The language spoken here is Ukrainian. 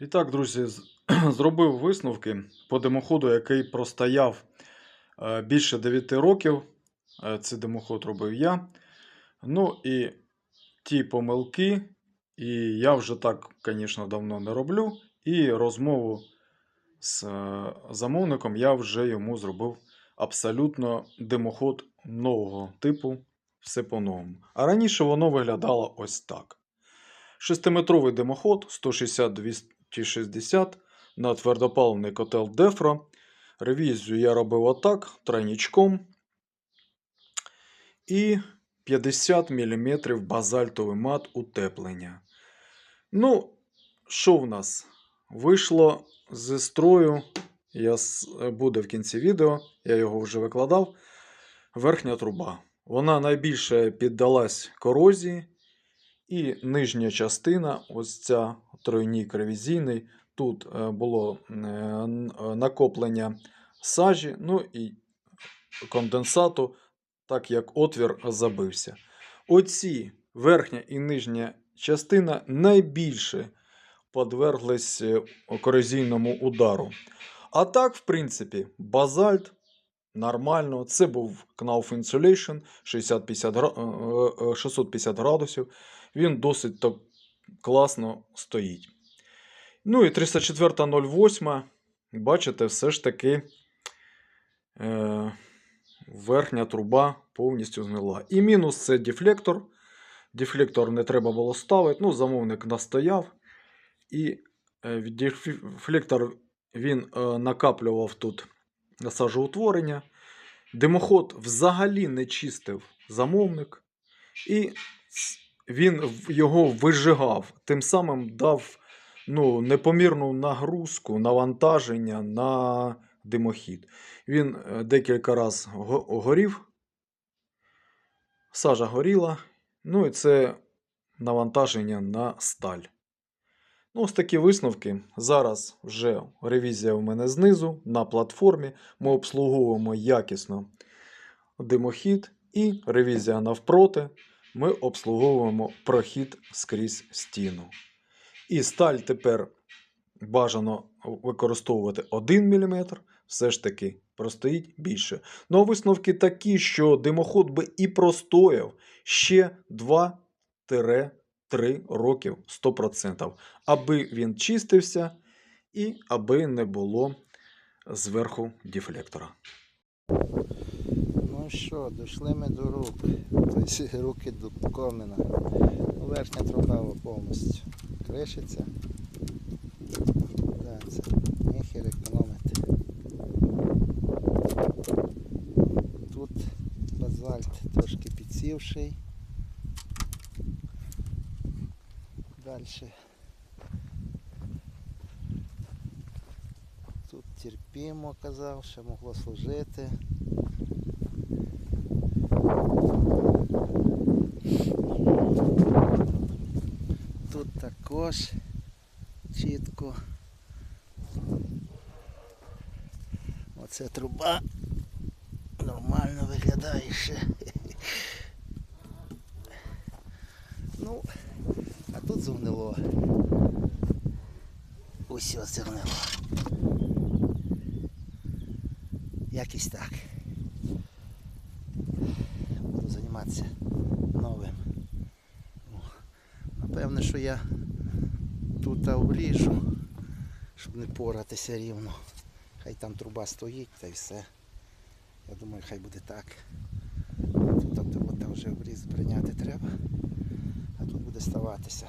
І так, друзі, зробив висновки по димоходу, який простояв е, більше 9 років. Е, Цей димоход робив я. Ну і ті помилки, і я вже так, звісно, давно не роблю. І розмову з е, замовником я вже йому зробив абсолютно димоход нового типу, все по-новому. А раніше воно виглядало ось так. Шестиметровий димоход 160-260 на твердопаливний котел Дефро. Ревізію я робив отак, тройничком. І 50 мм базальтовий мат утеплення. Ну, що в нас? Вийшло зі строю. Я, буде в кінці відео, я його вже викладав. Верхня труба. Вона найбільше піддалась корозії. І нижня частина, ось ця тройнік ревізійний, тут е, було е, е, накоплення сажі, ну і конденсату, так як отвір забився. Оці верхня і нижня частина найбільше подверглись корозійному удару. А так, в принципі, базальт нормально. Це був Knauf Insulation 60-50 гра- е, е, 650 градусів. Він досить так класно стоїть. Ну і 304.08. Бачите, все ж таки е, верхня труба повністю згнила. І мінус це дефлектор. Дефлектор не треба було ставити. Ну, замовник настояв. І е, дефлектор він е, накаплював тут сажоутворення. Димоход взагалі не чистив замовник. І він його вижигав, тим самим дав ну, непомірну нагрузку, навантаження на димохід. Він е, декілька разів горів, сажа горіла, ну і це навантаження на сталь. Ну, ось такі висновки. Зараз вже ревізія у мене знизу на платформі. Ми обслуговуємо якісно димохід і ревізія навпроти. Ми обслуговуємо прохід скрізь стіну. І сталь тепер бажано використовувати 1 мм, все ж таки простоїть більше. Ну а висновки такі, що димоход би і простояв ще 2-3 років 100%, аби він чистився і аби не було зверху дефлектора. Ну що, дійшли ми до рук. Тобто руки до коміна. Верхня труба повністю кришиться. Да, це ніхер економити. Тут базальт трошки підсівший. Далі. Тут терпімо, казав, ще могло служити. Тут також чітко. Оце труба нормально виглядає ще. Ну, а тут зогнило. Усьо зогнило. Якось так. Буду займатися новим. Напевне, що я тут обріжу, щоб не поратися рівно. Хай там труба стоїть та й все. Я думаю, хай буде так. Тут там вже обріз прийняти треба, а тут буде ставатися